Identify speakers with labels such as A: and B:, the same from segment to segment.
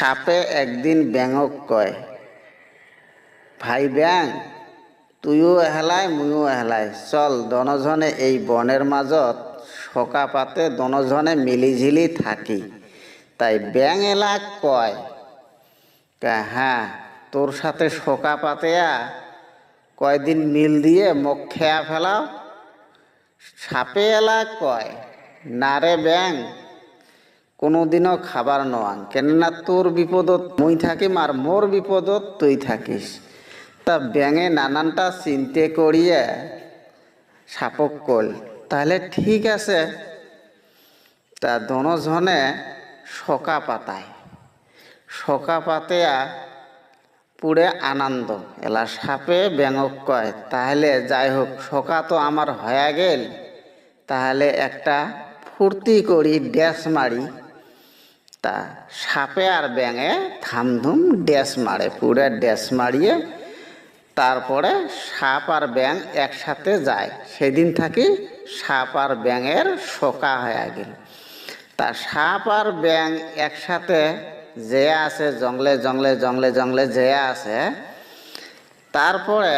A: সাপে একদিন ব্যাঙক কয়, ভাই ব্যাং, তুইও এহেলাই, মুইও এহেলাই, চল দনজনে এই বনের মাজত সকা পাতে দনজনে মিলিঝিলি থাকি। তাই ব্যাং এলা কয় হ্যাঁ তোর সাথে সকা পাতেয়া কয়দিন মিল দিয়ে মুখ খেয়া ফেলাও? সাপে এলা কয়, না রে ব্যাং কোনোদিনও খাবার নোয়াং। কেননা তোর বিপদত মুই থাকিম আর মোর বিপদত তুই থাকিস। তা ব্যাঙে নানানটা চিন্তে করিয়ে সাপক কল তাহলে ঠিক আছে। তা দনজনে সকা পাতায়। সকা পাতেয়া পুরে আনন্দ। এলা সাপে ব্যাঙক কয় তাহলে যাই হোক সকা তো আমার হয়ে গেল। তাহলে একটা ফুর্তি করি ড্যাশ মারি তা সাপে আর ব্যাঙে থামধুম ড্যাশ মারে, পুরো ড্যাশ মারিয়ে তারপরে সাপ আর ব্যাং একসাথে যায়। সেদিন থাকি সাপ আর ব্যাঙের শোকা হয়ে গেল। তা সাপ আর ব্যাং একসাথে যে আছে, জঙ্গলে জঙ্গলে জঙ্গলে জঙ্গলে যে আছে, তারপরে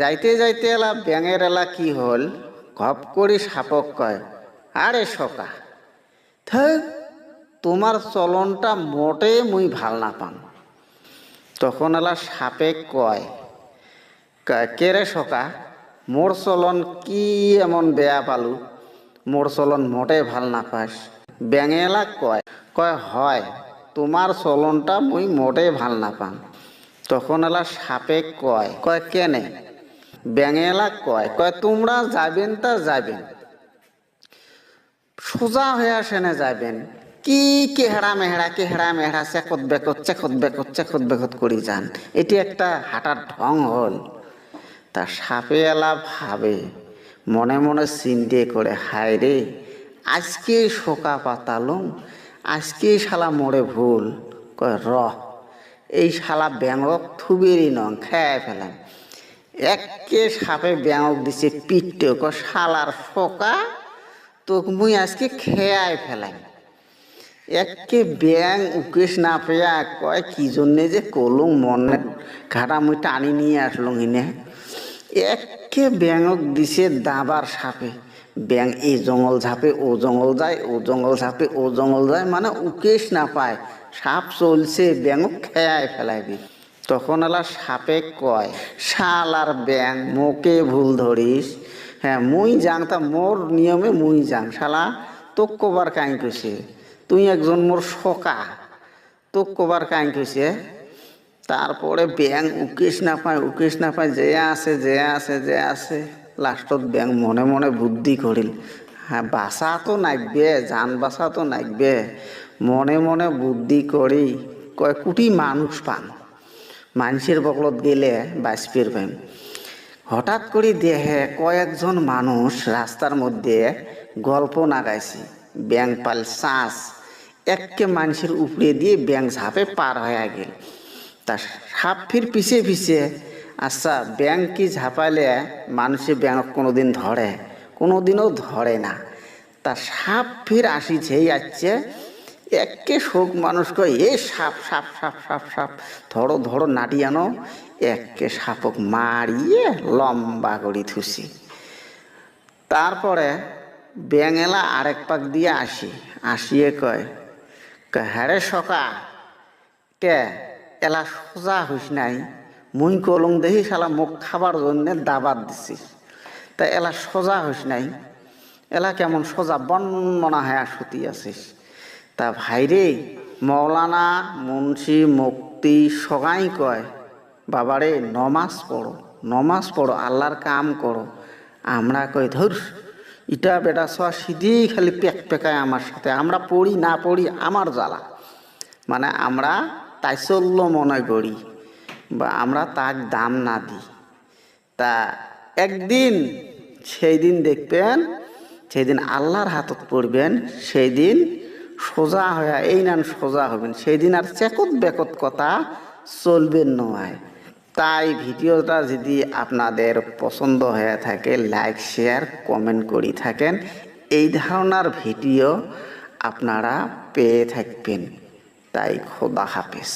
A: যাইতে যাইতে এলা ব্যাঙের এলা কি হল? ঘপ করি সাপক কয়, আরে শোকা থাক তোমার চলনটা মোটে মুই ভালো না পাম তখন এলা সাপে কয়, কা- কে রে সকা মোর চলন কি এমন বেয়া পালু? মোর চলন মোটে ভালো না পাস ব্যাঙেলা কয় কয়, হয় তোমার চলনটা মুই মোটে ভালো না পাম তখন এলা সাপে কয় কয়, কেনে ব্যাঙেলা কয় কয়, তোমরা যাবেন তা যাবেন। সোজা হয়ে আসেনে যাবেন। কি কেহড়া মেহড়া কেহড়া মেহড়া চেকত বেকত চেকত বেকত চেকত বেকত করি যান। এটি একটা হাঁটার ঢং হল। তা সাপে এলা ভাবে, মনে মনে চিন্তে করে, হায় রে, আজকে শোকা পাতালুম, আজকে শালা মোড়ে ভুল। কয়, র, এই শালা ব্যাঙক থুবেরই নং, খেয়ে ফেলাম একে সাপে ব্যাঙক দিছে পিঠে ক শালার শোকা, তোকে মুই আজকে খেয়াই ফেলাই একে ব্যাং উকেশ না পেয়া কয় কি জন্যে যে কলুম মনে ঘাটা মুই টানি নিয়ে আসলুম হিনে। একে ব্যাঙক দিছে দাবার সাপে। ব্যাং এই জঙ্গল ঝাপে, ও জঙ্গল যায়, ও জঙ্গল ঝাপে, ও জঙ্গল যায় মানে উকেশ না পায়। সাপ চলছে, ব্যাঙক খেয়াই ফেলাইবি। তখন এলা সাপে কয়, শাল আর ব্যাং মোকে ভুল ধরিস। হ্যাঁ মুই যাং তা মোর নিয়মে মুই যাং শালা, তোক কবার কাই কইছে? তুই একজন মোর সকা। তোক কবার কাই কইছে, তারপরে ব্যাং উকেশ না পায় উকেশ না পায়, যে আছে যে আছে যে আছে। লাস্টত ব্যাং মনে মনে বুদ্ধি করিল হ্যাঁ বাসা তো নাগবে যান বাসা তো নাগবে মনে মনে বুদ্ধি করি, কয় কোটি মানুষ পান। মানুষের বকলত গেলে বাঁচপির পাইম। হঠাৎ করে দেহে কয়েকজন মানুষ রাস্তার মধ্যে গল্প নাগাইছে। ব্যাং পাল চাঁচ একে মানুষের উপরে দিয়ে ব্যাং ঝাপে পার হয়ে গেল। তা সাপ ফির পিছে পিছে আচ্ছা ব্যাং কি ঝাপালে মানুষে ব্যাং কোনোদিন ধরে? কোনোদিনও ধরে না। তা সাপ ফির আসি আসিছেই যাচ্ছে একে শোক মানুষ কয়, এ সাপ সাপ সাপ সাপ সাপ, ধরো ধরো নাটিয়ানো একে সাপক মারিয়ে লম্বা করি থুসি তারপরে ব্যাঙেলা আরেক পাক দিয়ে আসি। আসিয়ে কয় কয় হ্যাঁ সকা। কে এলা সোজা হইস নাই। মুই কলং দেখি শালা মুখ খাবার জন্য দাবাত দিছিস তা, এলা সোজা হইস নাই। এলা কেমন সোজা বনমনা হয়ে সুতি আছিস। তা ভাইরে মৌলানা মুন্সি মুক্তি সগাই কয় বাবারে নমাজ পড়ো নমাজ পড়ো, আল্লাহর কাম করো। আমরা কই ধর ইটা বেটা সব সিধেই খালি পেক পেকায় আমার সাথে। আমরা পড়ি, না পড়ি, আমার জ্বালা। মানে আমরা তাইসল্য মনে করি বা আমরা তাক দাম না দিই। তা একদিন সেই দিন দেখবেন সেই দিন আল্লাহর হাতত পড়বেন সেই দিন সোজা হয়ে এই নান সোজা হবেন। সেই দিন আর চেকত বেকত কথা চলবেন নয়। তাই ভিডিওটা যদি আপনাদের পছন্দ হয়ে থাকে লাইক শেয়ার কমেন্ট করি থাকেন। এই ধারণার ভিডিও আপনারা পেয়ে থাকবেন। তাই খোদা হাফেজ।